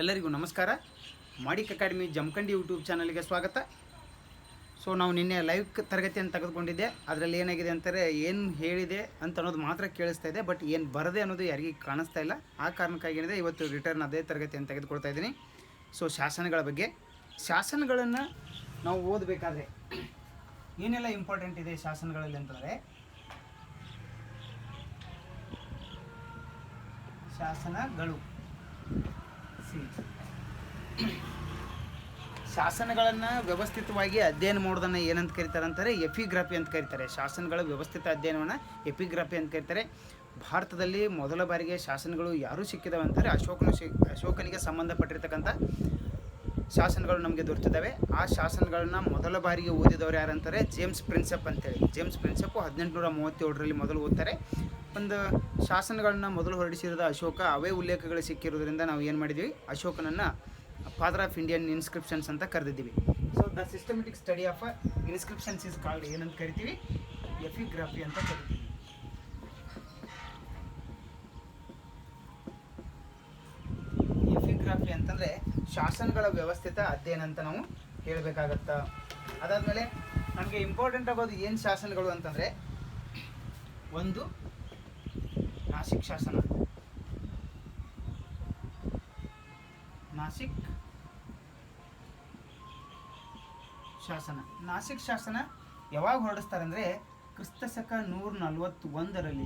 ಎಲ್ಲರಿಗೂ ನಮಸ್ಕಾರ. ಮಾಡಿಕ್ academy Jamkhandi YouTube ಚಾನಲ್ಗೆ ಸ್ವಾಗತ. ಸೊ ನಾವು ನಿನ್ನೆ ಲೈವ್ ತರಗತಿಯನ್ನು ತೆಗೆದುಕೊಂಡಿದ್ದೆ. ಅದರಲ್ಲಿ ಏನಾಗಿದೆ ಅಂತಾರೆ ಏನು ಹೇಳಿದೆ ಅಂತ ಅನ್ನೋದು ಮಾತ್ರ ಕೇಳಿಸ್ತಾ ಇದೆ ಬಟ್ ಏನು ಬರದೆ ಅನ್ನೋದು ಯಾರಿಗೂ ಕಾಣಿಸ್ತಾ ಇಲ್ಲ. ಆ ಕಾರಣಕ್ಕಾಗಿ ಏನಿದೆ, ಇವತ್ತು ರಿಟರ್ನ್ ಅದೇ ತರಗತಿಯನ್ನು ತೆಗೆದುಕೊಳ್ತಾ ಇದ್ದೀನಿ. ಸೊ ಶಾಸನಗಳ ಬಗ್ಗೆ. ಶಾಸನಗಳನ್ನು ನಾವು ಓದಬೇಕಾದ್ರೆ ಏನೆಲ್ಲ ಇಂಪಾರ್ಟೆಂಟ್ ಇದೆ ಶಾಸನಗಳಲ್ಲಿ ಅಂತಂದರೆ, ಶಾಸನಗಳು. ಶಾಸನಗಳನ್ನು ವ್ಯವಸ್ಥಿತವಾಗಿ ಅಧ್ಯಯನ ಮಾಡೋದನ್ನು ಏನಂತ ಕರೀತಾರೆ ಅಂತಾರೆ? ಎಪಿಗ್ರಫಿ ಅಂತ ಕರೀತಾರೆ. ಶಾಸನಗಳ ವ್ಯವಸ್ಥಿತ ಅಧ್ಯಯನವನ್ನು ಎಪಿಗ್ರಫಿ ಅಂತ ಕರೀತಾರೆ. ಭಾರತದಲ್ಲಿ ಮೊದಲ ಬಾರಿಗೆ ಶಾಸನಗಳು ಯಾರು ಸಿಕ್ಕಿದಾವೆ ಅಂತಾರೆ? ಅಶೋಕನ ಅಶೋಕನಿಗೆ ಸಂಬಂಧಪಟ್ಟಿರ್ತಕ್ಕಂಥ ಶಾಸನಗಳು ನಮಗೆ ದೊರೆತಿದ್ದಾವೆ. ಆ ಶಾಸನಗಳನ್ನ ಮೊದಲ ಬಾರಿಗೆ ಓದಿದವರು ಯಾರಂತಾರೆ ಜೇಮ್ಸ್ ಪ್ರಿನ್ಸೆಪ್ ಅಂತೇಳಿ ಜೇಮ್ಸ್ ಪ್ರಿನ್ಸೆಪ್ಪು ಹದಿನೆಂಟುನೂರ ಮೂವತ್ತೇಳರಲ್ಲಿ ಮೊದಲು ಓದ್ತಾರೆ. ಒಂದು ಶಾಸನಗಳನ್ನ ಮೊದಲು ಹೊರಡಿಸಿದ ಅಶೋಕ, ಅವೇ ಉಲ್ಲೇಖಗಳು ಸಿಕ್ಕಿರೋದ್ರಿಂದ ನಾವು ಏನು ಮಾಡಿದ್ವಿ? ಅಶೋಕನನ್ನು ಫಾದರ್ ಆಫ್ ಇಂಡಿಯನ್ ಇನ್ಸ್ಕ್ರಿಪ್ಷನ್ಸ್ ಅಂತ ಕರೆದಿದ್ದೀವಿ. So the systematic study of inscriptions is called ಏನಂತ ಕರಿತೀವಿ? ಎಫಿಗ್ರಾಫಿ ಅಂತ ಕರಿತೀವಿ. ಎಫಿಗ್ರಾಫಿ ಅಂತಂದರೆ ಶಾಸನಗಳ ವ್ಯವಸ್ಥಿತ ಅಧ್ಯಯನ ಅಂತ ನಾವು ಹೇಳಬೇಕಾಗತ್ತ. ಅದಾದಮೇಲೆ ನಮಗೆ ಇಂಪಾರ್ಟೆಂಟ್ ಆಗೋದು ಏನು ಶಾಸನಗಳು ಅಂತಂದರೆ, ಒಂದು ಶಾಸನ. ನಾಸಿಕ್ ಶಾಸನ. ನಾಸಿಕ್ ಶಾಸನ ಯಾವಾಗ ಹೊರಡಿಸ್ತಾರೆ ಅಂದರೆ ಕ್ರಿಸ್ತಶಕ ನೂರ ನಲ್ವತ್ತೊಂದರಲ್ಲಿ.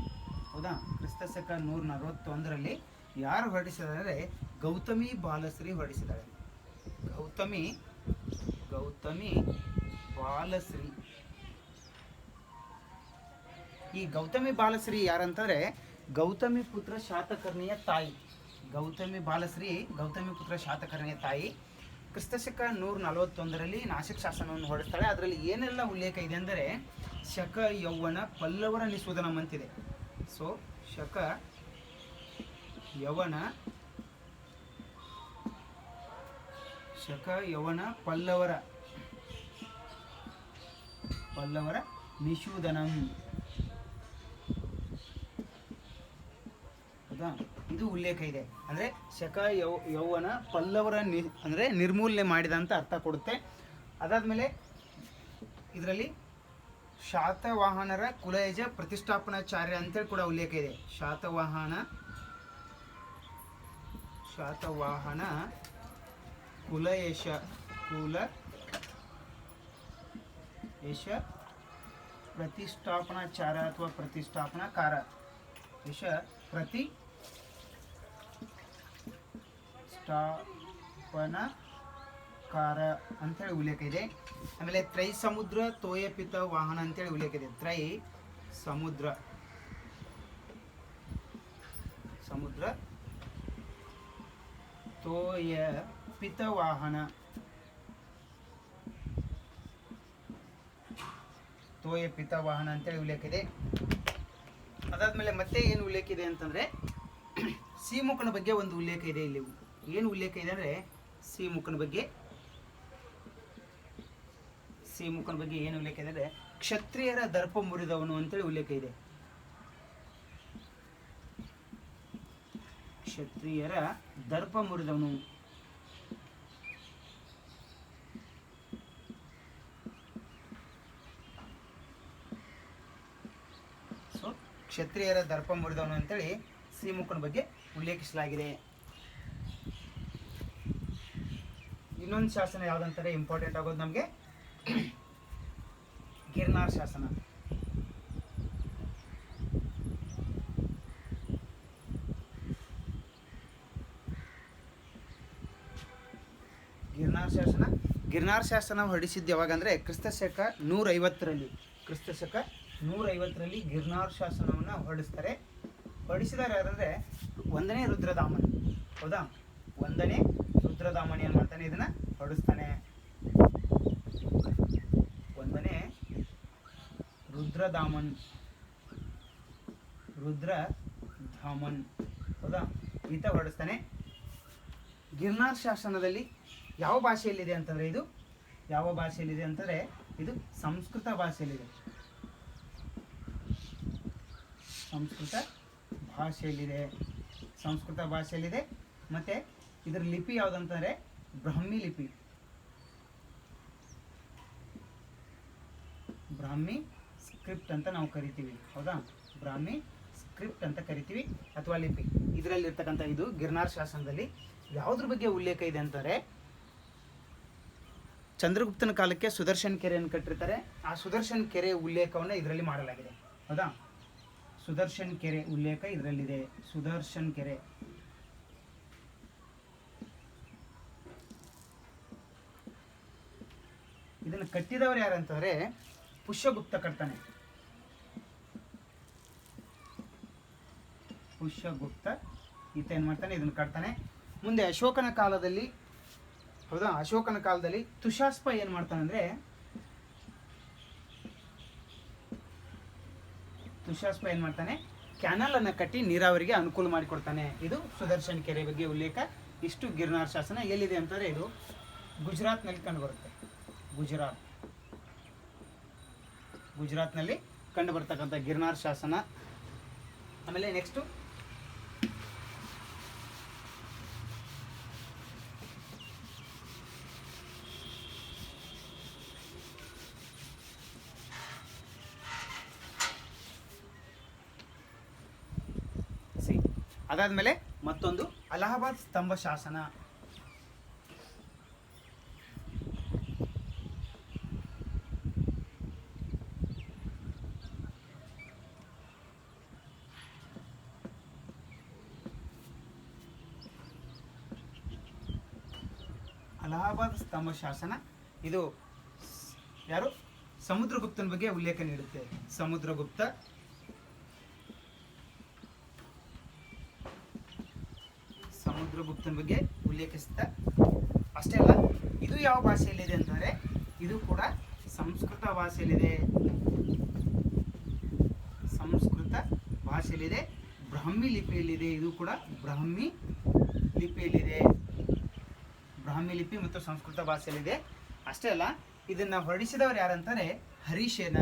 ಹೌದಾ? ಕ್ರಿಸ್ತಶಕ ನೂರ ನಲವತ್ತೊಂದರಲ್ಲಿ ಯಾರು ಹೊರಡಿಸಿದ್ದಾರೆ? ಗೌತಮಿ ಬಾಲಶ್ರೀ ಹೊರಡಿಸಿದ್ದಾರೆ. ಗೌತಮಿ ಗೌತಮಿ ಬಾಲಶ್ರೀ. ಈ ಗೌತಮಿ ಬಾಲಶ್ರೀ ಯಾರಂತಂದ್ರೆ ಗೌತಮಿ ಪುತ್ರ ಶಾತಕರ್ಣಿಯ ತಾಯಿ. ಗೌತಮಿ ಬಾಲಶ್ರೀ, ಗೌತಮಿ ಪುತ್ರ ಶಾತಕರ್ಣಿಯ ತಾಯಿ. ಕ್ರಿಸ್ತಶಕ ನೂರ ನಲವತ್ತೊಂದರಲ್ಲಿ ನಾಶಿಕ್ ಶಾಸನವನ್ನು ಹೊರಡಿಸ್ತಾಳೆ. ಅದರಲ್ಲಿ ಏನೆಲ್ಲ ಉಲ್ಲೇಖ ಇದೆ ಅಂದರೆ, ಶಕ, ಯೌವನ, ಪಲ್ಲವರ ನಿಸ್ವದನಂ ಅಂತಿದೆ ಸೊ ಶಕ, ಯವನ ಶಕ, ಯವನ, ಪಲ್ಲವರ ಪಲ್ಲವರ ನಿಶೂದನಂ ಹೌದಾ? ಇದು ಉಲ್ಲೇಖ ಇದೆ. ಅಂದರೆ ಶಕ ಯೌ, ಯೌವನ ಪಲ್ಲವರ ನಿ, ಅಂದರೆ ನಿರ್ಮೂಲನೆ ಮಾಡಿದ ಅಂತ ಅರ್ಥ ಕೊಡುತ್ತೆ. ಅದಾದಮೇಲೆ ಇದರಲ್ಲಿ ಶಾತವಾಹನರ ಕುಲಯಜ ಪ್ರತಿಷ್ಠಾಪನಾಚಾರ್ಯ ಅಂತೇಳಿ ಕೂಡ ಉಲ್ಲೇಖ ಇದೆ. ಶಾತವಾಹನ ಶಾತವಾಹನ ಕುಲಯಶ, ಕುಲ ಯಶ ಪ್ರತಿಷ್ಠಾಪನಾಚಾರ ಅಥವಾ ಪ್ರತಿಷ್ಠಾಪನಾಕಾರ. ಯಶ ಪ್ರತಿ ಸ್ಥಾಪನಕಾರ ಅಂತೇಳಿ ಉಲ್ಲೇಖ ಇದೆ. ಆಮೇಲೆ ತ್ರೈ ಸಮುದ್ರ ತೋಯಪಿತ ವಾಹನ ಅಂತೇಳಿ ಉಲ್ಲೇಖ ಇದೆ. ತ್ರೈ ಸಮುದ್ರ. ಸಮುದ್ರ ತೋಯ ಪಿತ ವಾಹನ. ತೋಯ ಪಿತ ವಾಹನ ಅಂತೇಳಿ ಉಲ್ಲೇಖ ಇದೆ. ಅದಾದ್ಮೇಲೆ ಮತ್ತೆ ಏನು ಉಲ್ಲೇಖ ಇದೆ ಅಂತಂದ್ರೆ, ಸೀಮುಖನ ಬಗ್ಗೆ ಒಂದು ಉಲ್ಲೇಖ ಇದೆ ಇಲ್ಲಿ. ಏನು ಉಲ್ಲೇಖ ಇದೆ ಅಂದ್ರೆ ಸಿಮುಖನ ಬಗ್ಗೆ? ಸಿಮುಖನ ಬಗ್ಗೆ ಏನು ಉಲ್ಲೇಖ ಇದೆ ಅಂದರೆ ಕ್ಷತ್ರಿಯರ ದರ್ಪ ಮುರಿದವನು ಅಂತೇಳಿ ಉಲ್ಲೇಖ ಇದೆ. ಕ್ಷತ್ರಿಯರ ದರ್ಪ ಮುರಿದವನು. ಕ್ಷತ್ರಿಯರ ದರ್ಪ ಮುರಿದವನು ಅಂತೇಳಿ ಶ್ರೀಮುಖನ ಬಗ್ಗೆ ಉಲ್ಲೇಖಿಸಲಾಗಿದೆ. ಇನ್ನೊಂದು ಶಾಸನ ಯಾವುದಂತಾರೆ ಇಂಪಾರ್ಟೆಂಟ್ ಆಗೋದು ನಮಗೆ ಗಿರ್ನಾರ್ ಶಾಸನ. ಗಿರ್ನಾರ್ ಶಾಸನ. ಗಿರ್ನಾರ್ ಶಾಸನ ಹೊರಡಿಸಿದ್ದು ಯಾವಾಗ ಅಂದರೆ ಕ್ರಿಸ್ತಶಕ ನೂರೈವತ್ತರಲ್ಲಿ. ಕ್ರಿಸ್ತಶಕ ನೂರೈವತ್ತರಲ್ಲಿ ಗಿರ್ನಾರ್ ಶಾಸನವನ್ನು ಹೊರಡಿಸ್ತಾರೆ. ಹೊರಡಿಸಿದಾರೆ ಯಾರಂದರೆ ಒಂದನೇ ರುದ್ರದಾಮನ್. ಹೌದಾ? ಒಂದನೇ ರುದ್ರದಾಮನ್ ಏನು ಮಾಡ್ತಾನೆ, ಇದನ್ನ ಹೊಡಿಸ್ತಾನೆ. ಒಂದನೇ ರುದ್ರದಾಮನ್. ರುದ್ರ ಧಾಮನ್ ಹೌದಾ? ಈತ ಹೊರಡಿಸ್ತಾನೆ ಗಿರ್ನಾರ್ ಶಾಸನದಲ್ಲಿ ಯಾವ ಭಾಷೆಯಲ್ಲಿದೆ ಅಂತಂದರೆ ಇದು? ಯಾವ ಭಾಷೆಯಲ್ಲಿದೆ ಅಂತಂದರೆ ಇದು ಸಂಸ್ಕೃತ ಭಾಷೆಯಲ್ಲಿದೆ. ಸಂಸ್ಕೃತ ಭಾಷೆಯಲ್ಲಿದೆ. ಸಂಸ್ಕೃತ ಭಾಷೆಯಲ್ಲಿದೆ. ಮತ್ತು ಇದರ ಲಿಪಿ ಯಾವುದಂತಂದರೆ ಬ್ರಾಹ್ಮಿ ಲಿಪಿ. ಬ್ರಾಹ್ಮಿ ಸ್ಕ್ರಿಪ್ಟ್ ಅಂತ ನಾವು ಕರಿತೀವಿ. ಹೌದಾ? ಬ್ರಾಹ್ಮಿ ಸ್ಕ್ರಿಪ್ಟ್ ಅಂತ ಕರಿತೀವಿ ಅಥವಾ ಲಿಪಿ. ಇದರಲ್ಲಿರ್ತಕ್ಕಂಥ ಇದು ಗಿರ್ನಾರ್ ಶಾಸನದಲ್ಲಿ ಯಾವುದ್ರ ಬಗ್ಗೆ ಉಲ್ಲೇಖ ಇದೆ ಅಂತಾರೆ ಚಂದ್ರಗುಪ್ತನ ಕಾಲಕ್ಕೆ ಸುದರ್ಶನ್ ಕೆರೆಯನ್ನು ಕಟ್ಟಿರ್ತಾರೆ. ಆ ಸುದರ್ಶನ್ ಕೆರೆ ಉಲ್ಲೇಖವನ್ನು ಇದರಲ್ಲಿ ಮಾಡಲಾಗಿದೆ. ಹೌದಾ? ಸುದರ್ಶನ್ ಕೆರೆ ಉಲ್ಲೇಖ ಇದರಲ್ಲಿದೆ. ಸುದರ್ಶನ್ ಕೆರೆ. ಇದನ್ನು ಕಟ್ಟಿದವರು ಯಾರಂತಂದ್ರೆ ಪುಷ್ಯಗುಪ್ತ ಕಟ್ತಾನೆ ಪುಷ್ಯಗುಪ್ತ ಈತ ಏನು ಮಾಡ್ತಾನೆ? ಇದನ್ನು ಕಟ್ತಾನೆ. ಮುಂದೆ ಅಶೋಕನ ಕಾಲದಲ್ಲಿ, ಹೌದಾ? ಅಶೋಕನ ಕಾಲದಲ್ಲಿ ತುಷಾಸ್ಪ ಏನು ಮಾಡ್ತಾನೆ ಅಂದ್ರೆ, ತುಷಾಸ್ಪ ಏನು ಮಾಡ್ತಾನೆ? ಕ್ಯಾನಲನ್ನು ಕಟ್ಟಿ ನೀರಾವರಿಗೆ ಅನುಕೂಲ ಮಾಡಿಕೊಡ್ತಾನೆ. ಇದು ಸುದರ್ಶನ್ ಕೆರೆ ಬಗ್ಗೆ ಉಲ್ಲೇಖ. ಇಷ್ಟು ಗಿರ್ನಾರ್ ಶಾಸನ ಎಲ್ಲಿದೆ ಅಂತಂದ್ರೆ ಇದು ಗುಜರಾತ್ನಲ್ಲಿ ಕಂಡು ಬರುತ್ತೆ. ಗುಜರಾತ್. ಗುಜರಾತ್ನಲ್ಲಿ ಕಂಡು ಬರ್ತಕ್ಕಂಥ ಗಿರ್ನಾರ್ ಶಾಸನ. ಆಮೇಲೆ ನೆಕ್ಸ್ಟು ಅದಾದ್ಮೇಲೆ ಮತ್ತೊಂದು ಅಲಹಾಬಾದ್ ಸ್ತಂಭ ಶಾಸನ. ಅಲಹಾಬಾದ್ ಸ್ತಂಭ ಶಾಸನ. ಇದು ಯಾರು? ಸಮುದ್ರಗುಪ್ತನ ಬಗ್ಗೆ ಉಲ್ಲೇಖ ನೀಡುತ್ತೆ. ಸಮುದ್ರಗುಪ್ತ. ಸಮುದ್ರಗುಪ್ತನ ಬಗ್ಗೆ ಉಲ್ಲೇಖಿಸುತ್ತಾ. ಅಷ್ಟೇ ಅಲ್ಲ, ಇದು ಯಾವ ಭಾಷೆಯಲ್ಲಿದೆ ಅಂತಂದ್ರೆ, ಇದು ಕೂಡ ಸಂಸ್ಕೃತ ಭಾಷೆಯಲ್ಲಿದೆ. ಸಂಸ್ಕೃತ ಭಾಷೆಯಲ್ಲಿದೆ. ಬ್ರಾಹ್ಮಿ ಲಿಪಿಯಲ್ಲಿದೆ. ಇದು ಕೂಡ ಬ್ರಾಹ್ಮಿ ಲಿಪಿಯಲ್ಲಿದೆ. ಬ್ರಾಹ್ಮಿ ಲಿಪಿ ಮತ್ತು ಸಂಸ್ಕೃತ ಭಾಷೆಯಲ್ಲಿದೆ. ಅಷ್ಟೇ ಅಲ್ಲ, ಇದನ್ನ ಹೊರಡಿಸಿದವರು ಯಾರಂತಾರೆ ಹರಿಶೇನ.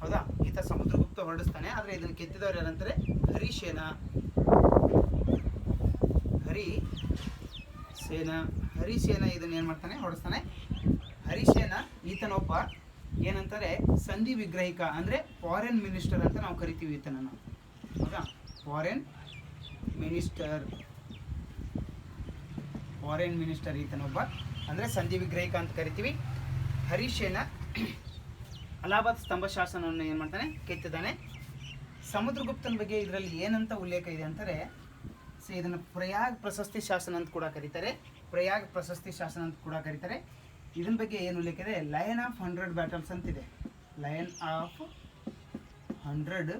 ಹೌದಾ? ಈತ ಸಮುದ್ರಗುಪ್ತ ಹೊರಡಿಸ್ತಾನೆ, ಆದರೆ ಇದನ್ನ ಕೆತ್ತಿದವರು ಯಾರಂತಾರೆ ಹರಿಶೇನ. ಹರಿ ಸೇನ ಹರಿಸೇನ ಇದನ್ನ ಏನು ಮಾಡ್ತಾನೆ? ಹೊರಡಿಸ್ತಾನೆ. ಹರಿಸೇನ ಈತನೊಬ್ಬ ಏನಂತಾರೆ ಸಂಧಿ ವಿಗ್ರಹಿಕ, ಅಂದ್ರೆ ಫಾರಿನ್ ಮಿನಿಸ್ಟರ್ ಅಂತ ನಾವು ಕರಿತೀವಿ ಈತನನ್ನು. ಹೌದಾ? ಫಾರಿನ್ ಮಿನಿಸ್ಟರ್ ಫಾರಿನ್ ಮಿನಿಸ್ಟರ್ ಈತನೊಬ್ಬ. ಅಂದರೆ ಸಂಜೀವಿ ಗ್ರಹಿಕ ಅಂತ ಕರಿತೀವಿ. ಹರೀಶೇನ ಅಲಹಾಬಾದ್ ಸ್ತಂಭ ಶಾಸನವನ್ನು ಏನು ಮಾಡ್ತಾನೆ? ಕೆತ್ತಿದ್ದಾನೆ. ಸಮುದ್ರಗುಪ್ತನ ಬಗ್ಗೆ ಇದರಲ್ಲಿ ಏನಂತ ಉಲ್ಲೇಖ ಇದೆ ಅಂತಾರೆ, ಸೊ ಇದನ್ನು ಪ್ರಯಾಗ್ ಪ್ರಶಸ್ತಿ ಶಾಸನ ಅಂತ ಕೂಡ ಕರೀತಾರೆ. ಪ್ರಯಾಗ್ ಪ್ರಶಸ್ತಿ ಶಾಸನ ಅಂತ ಕೂಡ ಕರೀತಾರೆ. ಇದನ್ನ ಬಗ್ಗೆ ಏನು ಉಲ್ಲೇಖ ಇದೆ? ಲಯನ್ ಆಫ್ ಹಂಡ್ರೆಡ್ ಬ್ಯಾಟಲ್ಸ್ ಅಂತಿದೆ. Lion of hundred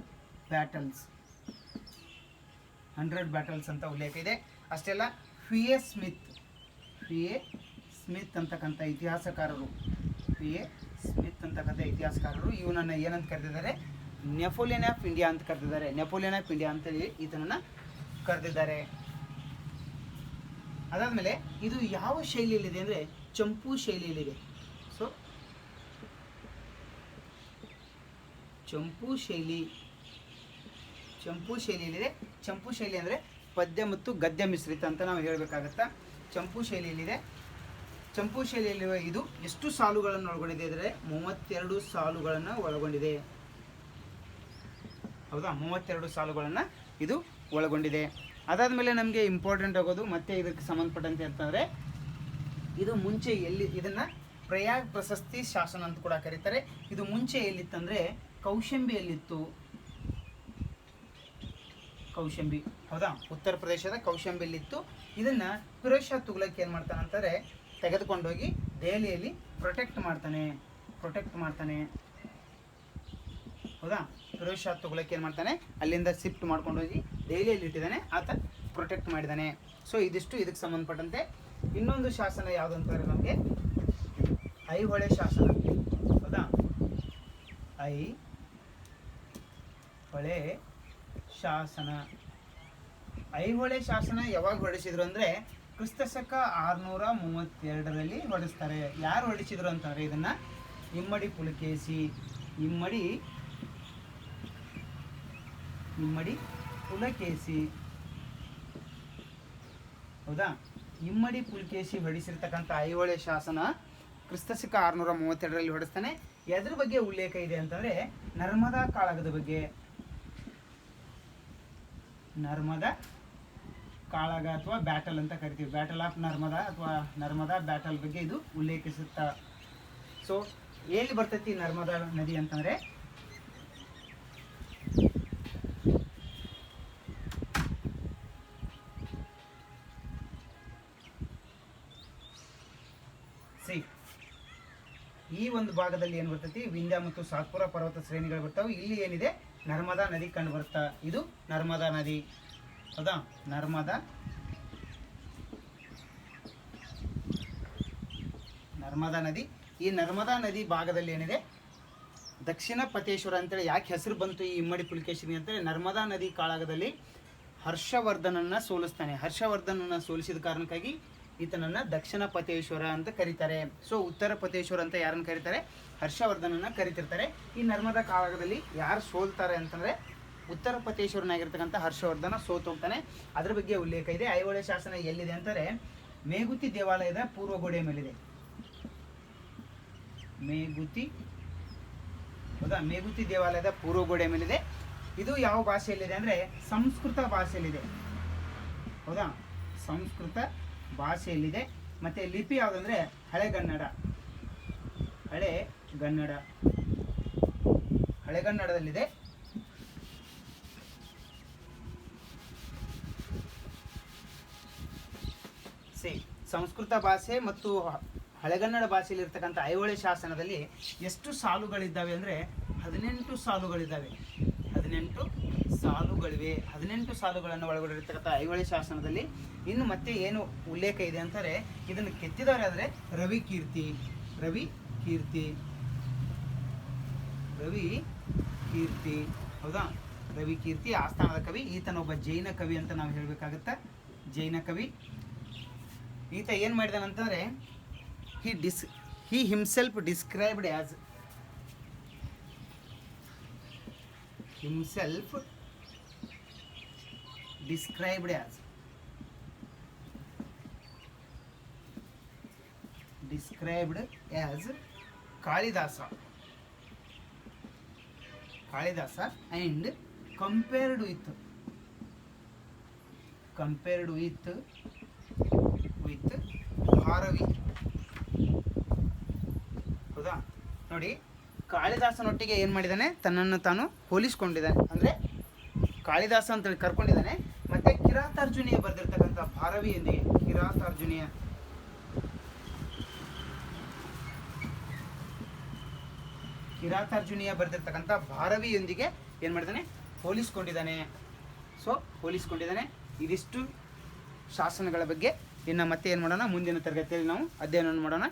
battles hundred battles ಅಂತ ಉಲ್ಲೇಖ ಇದೆ. ಅಷ್ಟೆಲ್ಲ V A Smith V A Smith ಅಂತಕ್ಕಂಥ ಇತಿಹಾಸಕಾರರು. ಪಿ ಎ ಸ್ಮಿತ್ ಅಂತಕ್ಕಂಥ ಇತಿಹಾಸಕಾರರು. ಇವನನ್ನು ಏನಂತ ಕರೆದಿದ್ದಾರೆ? ನೆಪೋಲಿಯನ್ ಆಫ್ ಇಂಡಿಯಾ ಅಂತ ಕರೆದಿದ್ದಾರೆ. ನೆಪೋಲಿಯನ್ ಆಫ್ ಇಂಡಿಯಾ ಅಂತೇಳಿ ಇದನ್ನು ಕರೆದಿದ್ದಾರೆ. ಅದಾದಮೇಲೆ ಇದು ಯಾವ ಶೈಲಿಯಲ್ಲಿದೆ ಅಂದರೆ ಚಂಪು ಶೈಲಿಯಲ್ಲಿದೆ. ಸೊ ಚಂಪು ಶೈಲಿ, ಚಂಪು ಶೈಲಿಯಲ್ಲಿದೆ. ಚಂಪು ಶೈಲಿ ಅಂದರೆ ಪದ್ಯ ಮತ್ತು ಗದ್ಯ ಮಿಶ್ರಿತ ಅಂತ ನಾವು ಹೇಳಬೇಕಾಗತ್ತಾ? ಚಂಪು ಶೈಲಿಯಲ್ಲಿದೆ. ಚಂಪು ಶೈಲಿಯಲ್ಲಿ ಇದು ಎಷ್ಟು ಸಾಲುಗಳನ್ನು ಒಳಗೊಂಡಿದೆ ಅಂದರೆ ಮೂವತ್ತೆರಡು ಸಾಲುಗಳನ್ನು ಒಳಗೊಂಡಿದೆ. ಹೌದಾ? ಮೂವತ್ತೆರಡು ಸಾಲುಗಳನ್ನು ಇದು ಒಳಗೊಂಡಿದೆ. ಅದಾದ ಮೇಲೆ ನಮಗೆ ಇಂಪಾರ್ಟೆಂಟ್ ಆಗೋದು ಮತ್ತೆ ಇದಕ್ಕೆ ಸಂಬಂಧಪಟ್ಟಂತೆ ಅಂತಂದರೆ ಇದು ಮುಂಚೆ ಎಲ್ಲಿ ಇದನ್ನು ಪ್ರಯಾಗ್ ಪ್ರಶಸ್ತಿ ಶಾಸನ ಅಂತ ಕೂಡ ಕರೀತಾರೆ. ಇದು ಮುಂಚೆ ಎಲ್ಲಿತ್ತಂದರೆ ಕೌಶಂಬಿಯಲ್ಲಿತ್ತು. ಕೌಶಂಬಿ. ಹೌದಾ? ಉತ್ತರ ಪ್ರದೇಶದ ಕೌಶಂಬಿಲಿತ್ತು ಇದನ್ನ ಫಿರೋಜ್ ಶಾ ತುಗ್ಲಕ್ ಏನು ಮಾಡ್ತಾನೆ ಅಂತಾರೆ, ತೆಗೆದುಕೊಂಡೋಗಿ ದೆಹಲಿಯಲ್ಲಿ ಪ್ರೊಟೆಕ್ಟ್ ಮಾಡ್ತಾನೆ ಪ್ರೊಟೆಕ್ಟ್ ಮಾಡ್ತಾನೆ. ಹೌದಾ? ಫಿರೋಜ್ ಶಾ ತುಗ್ಲಕ್ ಏನು ಮಾಡ್ತಾನೆ, ಅಲ್ಲಿಂದ ಶಿಫ್ಟ್ ಮಾಡ್ಕೊಂಡೋಗಿ ದೆಹಲಿಯಲ್ಲಿ ಇಟ್ಟಿದ್ದಾನೆ, ಆತ ಪ್ರೊಟೆಕ್ಟ್ ಮಾಡಿದ್ದಾನೆ. ಸೊ ಇದಿಷ್ಟು ಇದಕ್ಕೆ ಸಂಬಂಧಪಟ್ಟಂತೆ. ಇನ್ನೊಂದು ಶಾಸನ ಯಾವುದು ಅಂತಾರೆ ನಮಗೆ? ಐಹೊಳೆ ಶಾಸನ. ಹೌದಾ? ಐ ಹೊಳೆ ಶಾಸನ. ಐಹೊಳೆ ಶಾಸನ ಯಾವಾಗ ಹೊರಡಿಸಿದ್ರು ಅಂದ್ರೆ ಕ್ರಿಸ್ತಶಕ ಆರ್ನೂರ ಮೂವತ್ತೆರಡರಲ್ಲಿ ಹೊರಡಿಸ್ತಾರೆ. ಯಾರು ಹೊರಡಿಸಿದ್ರು ಅಂತಾರೆ ಇದನ್ನ ಇಮ್ಮಡಿ ಪುಲಕೇಶಿ, ಇಮ್ಮಡಿ ಇಮ್ಮಡಿ ಪುಲಕೇಶಿ. ಹೌದಾ? ಇಮ್ಮಡಿ ಪುಲಕೇಶಿ ಹೊಡಿಸಿರ್ತಕ್ಕಂಥ ಐಹೊಳೆ ಶಾಸನ ಕ್ರಿಸ್ತಶಕ ಆರುನೂರ ಮೂವತ್ತೆರಡರಲ್ಲಿ ಹೊಡಿಸ್ತಾನೆ ಎದ್ರ ಬಗ್ಗೆ ಉಲ್ಲೇಖ ಇದೆ ಅಂತಂದ್ರೆ ನರ್ಮದಾ ಕಾಳಗದ ಬಗ್ಗೆ. ನರ್ಮದಾ ಕಾಳಗ ಅಥವಾ ಬ್ಯಾಟಲ್ ಅಂತ ಕರಿತೀವಿ. ಬ್ಯಾಟಲ್ ಆಫ್ ನರ್ಮದಾ ಅಥವಾ ನರ್ಮದಾ ಬ್ಯಾಟಲ್ ಬಗ್ಗೆ ಇದು ಉಲ್ಲೇಖಿಸುತ್ತಾ. ಸೊ ಎಲ್ಲಿ ಬರ್ತೈತಿ ನರ್ಮದಾ ನದಿ ಅಂತಂದ್ರೆ? ಸಿ ಈ ಒಂದು ಭಾಗದಲ್ಲಿ ಏನು ಬರ್ತೈತಿ? ವಿಂಧ್ಯ ಮತ್ತು ಸಾತ್ಪುರ ಪರ್ವತ ಶ್ರೇಣಿಗಳು ಬರ್ತಾವೆ. ಇಲ್ಲಿ ಏನಿದೆ? ನರ್ಮದಾ ನದಿ ಕಂಡು ಬರ್ತಾ ಇದು ನರ್ಮದಾ ನದಿ. ಹೌದಾ? ನರ್ಮದಾ. ನರ್ಮದಾ ನದಿ. ಈ ನರ್ಮದಾ ನದಿ ಭಾಗದಲ್ಲಿ ಏನಿದೆ? ದಕ್ಷಿಣ ಪತೇಶ್ವರ ಅಂತೇಳಿ ಯಾಕೆ ಹೆಸರು ಬಂತು ಈ ಇಮ್ಮಡಿ ಪುಲಿಕೇಶಿನಿ ಅಂತೇಳಿ ನರ್ಮದಾ ನದಿ ಕಾಳಗದಲ್ಲಿ ಹರ್ಷವರ್ಧನನ್ನ ಸೋಲಿಸ್ತಾನೆ. ಹರ್ಷವರ್ಧನನ್ನ ಸೋಲಿಸಿದ ಕಾರಣಕ್ಕಾಗಿ ಈತನನ್ನ ದಕ್ಷಿಣ ಪತೇಶ್ವರ ಅಂತ ಕರೀತಾರೆ. ಸೊ ಉತ್ತರ ಪತೇಶ್ವರ ಅಂತ ಯಾರನ್ನ ಕರೀತಾರೆ? ಹರ್ಷವರ್ಧನನ್ನ ಕರಿತಿರ್ತಾರೆ. ಈ ನರ್ಮದಾ ಕಾಳಗದಲ್ಲಿ ಯಾರು ಸೋಲ್ತಾರೆ ಅಂತಂದ್ರೆ ಉತ್ತರ ಪತೇಶ್ವರನಾಗಿರ್ತಕ್ಕಂಥ ಹರ್ಷವರ್ಧನ, ಸೋತು ಅದರ ಬಗ್ಗೆ ಉಲ್ಲೇಖ ಇದೆ. ಐಹೊಳೆ ಶಾಸನ ಎಲ್ಲಿದೆ ಅಂತಾರೆ ಮೇಗುತಿ ದೇವಾಲಯದ ಪೂರ್ವ ಗೋಡೆಯ ಮೇಲಿದೆ. ಮೇಗುತಿ, ಹೌದಾ? ಮೇಗುತಿ ದೇವಾಲಯದ ಪೂರ್ವ ಗೋಡೆ ಮೇಲಿದೆ. ಇದು ಯಾವ ಭಾಷೆಯಲ್ಲಿದೆ ಅಂದರೆ, ಸಂಸ್ಕೃತ ಭಾಷೆಯಲ್ಲಿದೆ. ಹೌದಾ? ಸಂಸ್ಕೃತ ಭಾಷೆಯಲ್ಲಿದೆ. ಮತ್ತು ಲಿಪಿ ಯಾವುದಂದ್ರೆ ಹಳೆಗನ್ನಡ ಹಳೆ ಗನ್ನಡ ಹಳೆಗನ್ನಡದಲ್ಲಿದೆ ಸಿ ಸಂಸ್ಕೃತ ಭಾಷೆ ಮತ್ತು ಹಳೆಗನ್ನಡ ಭಾಷೆಯಲ್ಲಿ ಇರ್ತಕ್ಕಂಥ ಐಹೊಳೆ ಶಾಸನದಲ್ಲಿ ಎಷ್ಟು ಸಾಲುಗಳಿದ್ದಾವೆ ಅಂದರೆ ಹದಿನೆಂಟು ಸಾಲುಗಳಿದ್ದಾವೆ. ಹದಿನೆಂಟು ಸಾಲುಗಳಿವೆ. ಹದಿನೆಂಟು ಸಾಲುಗಳನ್ನು ಒಳಗೊಂಡಿರ್ತಕ್ಕಂಥ ಐಹೊಳೆ ಶಾಸನದಲ್ಲಿ ಇನ್ನು ಮತ್ತೆ ಏನು ಉಲ್ಲೇಖ ಇದೆ ಅಂತಾರೆ ಇದನ್ನು ಕೆತ್ತಿದವರು ಆದರೆ ರವಿ ಕೀರ್ತಿ. ರವಿ ಕೀರ್ತಿ. ರವಿ ಕೀರ್ತಿ. ಹೌದಾ? ರವಿ ಕೀರ್ತಿ, ಆಸ್ಥಾನದ ಕವಿ, ಈತನೊಬ್ಬ ಜೈನ ಕವಿ ಅಂತ ನಾವು ಹೇಳಬೇಕಾಗತ್ತೆ. ಜೈನ ಕವಿ. ಈತ ಏನು ಮಾಡಿದಾನಂತಂದರೆ he dis he himself described as himself described as described as Kalidasa Kalidasa and compared with compared with Bharavi ಹೌದಾ? ನೋಡಿ, ಕಾಳಿದಾಸನೊಟ್ಟಿಗೆ ಏನು ಮಾಡಿದ್ದಾನೆ ತನ್ನನ್ನು ತಾನು ಹೋಲಿಸ್ಕೊಂಡಿದ್ದಾನೆ ಅಂದರೆ, ಕಾಳಿದಾಸ ಅಂತೇಳಿ ಕರ್ಕೊಂಡಿದ್ದಾನೆ ಮತ್ತೆ ಕಿರಾತಾರ್ಜುನಿಯ ಬರೆದಿರ್ತಕ್ಕಂಥ ಭಾರವಿಯೊಂದಿಗೆ ಕಿರಾತಾರ್ಜುನಿಯ. ಕಿರಾತಾರ್ಜುನಿಯ ಬರೆದಿರ್ತಕ್ಕಂಥ ಭಾರವಿಯೊಂದಿಗೆ ಏನು ಮಾಡಿದ್ದಾನೆ ಹೋಲಿಸ್ಕೊಂಡಿದ್ದಾನೆ ಸೊ ಹೋಲಿಸ್ಕೊಂಡಿದ್ದಾನೆ ಇದಿಷ್ಟು ಶಾಸನಗಳ ಬಗ್ಗೆ ಇನ್ನು ಮತ್ತೆ ಏನು ಮಾಡೋಣ? ಮುಂದಿನ ತರಗತಿಯಲ್ಲಿ ನಾವು ಅಧ್ಯಯನವನ್ನು ಮಾಡೋಣ.